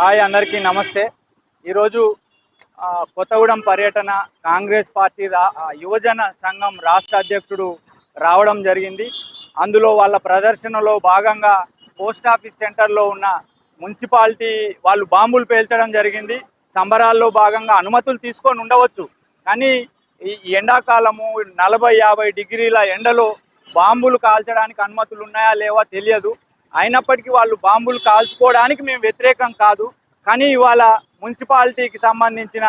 Hi అందరికీ నమస్తే. ఈరోజు కొత్తగూడెం పర్యటన కాంగ్రెస్ పార్టీ యువజన సంఘం రాష్ట్ర అధ్యక్షుడు రావడం జరిగింది. అందులో వాళ్ళ ప్రదర్శనలో భాగంగా పోస్ట్ ఆఫీస్ సెంటర్లో ఉన్న మున్సిపాలిటీ వాళ్ళు బాంబులు పేల్చడం జరిగింది. సంబరాల్లో భాగంగా అనుమతులు తీసుకొని ఉండవచ్చు. కానీ ఈ ఎండాకాలము నలభై యాభై డిగ్రీల ఎండలో బాంబులు కాల్చడానికి అనుమతులు ఉన్నాయా లేవా తెలియదు. అయినప్పటికీ వాళ్ళు బాంబులు కాల్చుకోవడానికి మేము వ్యతిరేకం కాదు. కానీ ఇవాళ మున్సిపాలిటీకి సంబంధించిన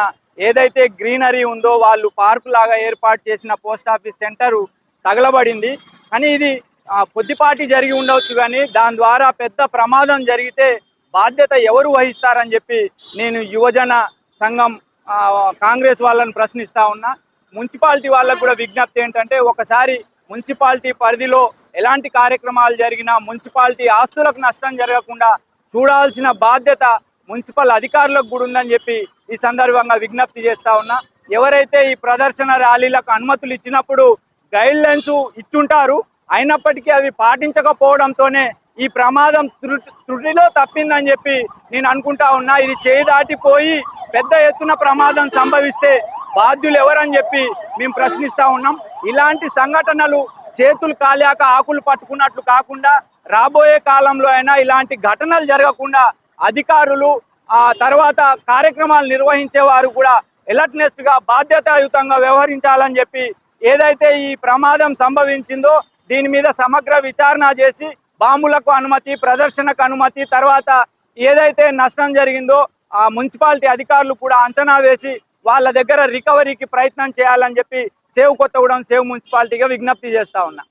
ఏదైతే గ్రీనరీ ఉందో వాళ్ళు పార్కు లాగా ఏర్పాటు చేసిన పోస్ట్ ఆఫీస్ సెంటరు తగలబడింది. కానీ ఇది కొద్దిపాటి జరిగి ఉండవచ్చు కానీ దాని ద్వారా పెద్ద ప్రమాదం జరిగితే బాధ్యత ఎవరు వహిస్తారని చెప్పి నేను యువజన సంఘం కాంగ్రెస్ వాళ్ళని ప్రశ్నిస్తా ఉన్నా. మున్సిపాలిటీ వాళ్ళకు కూడా విజ్ఞప్తి ఏంటంటే ఒకసారి మున్సిపాలిటీ పరిధిలో ఎలాంటి కార్యక్రమాలు జరిగినా మున్సిపాలిటీ ఆస్తులకు నష్టం జరగకుండా చూడాల్సిన బాధ్యత మున్సిపల్ అధికారులకు కూడా ఉందని చెప్పి ఈ సందర్భంగా విజ్ఞప్తి చేస్తా ఉన్నా. ఎవరైతే ఈ ప్రదర్శన ర్యాలీలకు అనుమతులు ఇచ్చినప్పుడు గైడ్ లైన్స్ ఇచ్చుంటారు. అయినప్పటికీ అవి పాటించకపోవడంతోనే ఈ ప్రమాదం త్రు- త్రుటిలో తప్పిందని చెప్పి నేను అనుకుంటా ఉన్నా. ఇది చేయి దాటిపోయి పెద్ద ఎత్తున ప్రమాదం సంభవిస్తే బాధ్యులు ఎవరని చెప్పి మేము ప్రశ్నిస్తా ఉన్నాం. ఇలాంటి సంఘటనలు చేతులు కాలాక ఆకులు పట్టుకున్నట్లు కాకుండా రాబోయే కాలంలో అయినా ఇలాంటి ఘటనలు జరగకుండా అధికారులు ఆ తర్వాత కార్యక్రమాలు నిర్వహించే వారు కూడా ఎలర్ట్నెస్గా బాధ్యతాయుతంగా వ్యవహరించాలని చెప్పి ఏదైతే ఈ ప్రమాదం సంభవించిందో దీని మీద సమగ్ర విచారణ చేసి బాంబులకు అనుమతి ప్రదర్శనకు అనుమతి తర్వాత ఏదైతే నష్టం జరిగిందో ఆ మున్సిపాలిటీ అధికారులు కూడా అంచనా వేసి వాళ్ళ దగ్గర రికవరీకి ప్రయత్నం చేయాలని చెప్పి సేవ్ కొత్తగూడెం సేవ్ మున్సిపాలిటీగా విజ్ఞప్తి చేస్తా ఉన్నా.